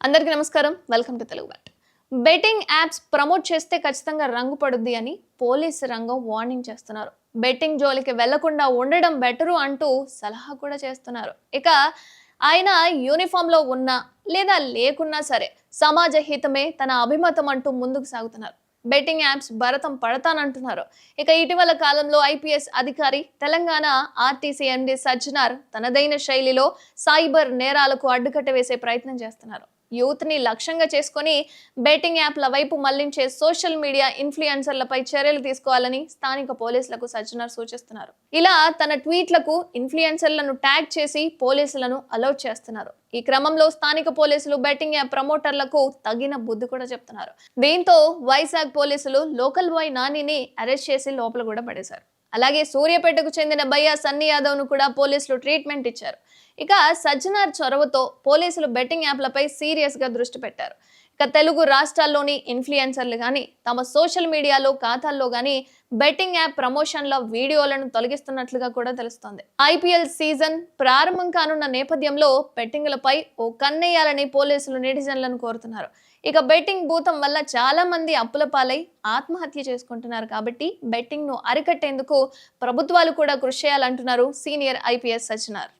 అందరికీ నమస్కారం. Welcome to Telugu but betting apps promote చేస్తే ఖచ్చితంగా రంగు పడుద్ది అని పోలీసు రంగం వార్నింగ్ చేస్తున్నారు. బెట్టింగ్ జోలికి వెళ్ళకుండా ఉండడం బెటరు అంటూ సలహా కూడా చేస్తున్నారు. ఇక ఆయన యూనిఫామ్లో ఉన్నా లేదా లేకున్నా సరే సమాజ హితమే తన అభిమతం అంటూ ముందుకు సాగుతున్నారు. బెట్టింగ్ యాప్స్ భరతం పడతానంటున్నారు. ఇక ఇటీవల కాలంలో ఐపీఎస్ అధికారి తెలంగాణ ఆర్టీసీ ఎండీ సజ్జనార్ తనదైన శైలిలో సైబర్ నేరాలకు అడ్డుకట్ట వేసే ప్రయత్నం చేస్తున్నారు. యూత్ని లక్ష్యంగా చేసుకొని బెట్టింగ్ యాప్ల వైపు మళ్ళించే సోషల్ మీడియా ఇన్ఫ్లుయెన్సర్లపై చర్యలు తీసుకోవాలని స్థానిక పోలీసులకు సజ్జనార్ సూచిస్తున్నారు. ఇలా తన ట్వీట్లకు ఇన్ఫ్లుయెన్సర్లను ట్యాగ్ చేసి పోలీసులను అలౌట్ చేస్తున్నారు. ఈ క్రమంలో స్థానిక పోలీసులు బెట్టింగ్ యాప్ ప్రమోటర్లకు తగిన బుద్ధి కూడా చెప్తున్నారు. దీంతో వైజాగ్ పోలీసులు లోకల్ బాయ్ నానిని అరెస్ట్ చేసి లోపల కూడా పడేశారు. అలాగే సూర్యాపేటకు చెందిన భయ్య సన్నీ యాదవ్ను కూడా పోలీసులు ట్రీట్మెంట్ ఇచ్చారు. ఇక సజ్జనార్ చొరవతో పోలీసులు బెట్టింగ్ యాప్లపై సీరియస్గా దృష్టి పెట్టారు. ఇక తెలుగు రాష్ట్రాల్లోని ఇన్ఫ్లుయెన్సర్లు కానీ తమ సోషల్ మీడియాలో ఖాతాల్లో కానీ బెట్టింగ్ యాప్ ప్రమోషన్ల వీడియోలను తొలగిస్తున్నట్లుగా కూడా తెలుస్తోంది. ఐపీఎల్ సీజన్ ప్రారంభం కానున్న నేపథ్యంలో బెట్టింగ్లపై ఓ కన్నేయాలని పోలీసులు నెటిజన్లను కోరుతున్నారు. ఇక బెట్టింగ్ భూతం వల్ల చాలా మంది అప్పుల పాలై ఆత్మహత్య చేసుకుంటున్నారు కాబట్టి బెట్టింగ్ను అరికట్టేందుకు ప్రభుత్వాలు కూడా కృషి చేయాలంటున్నారు సీనియర్ ఐపీఎస్ సజ్జనార్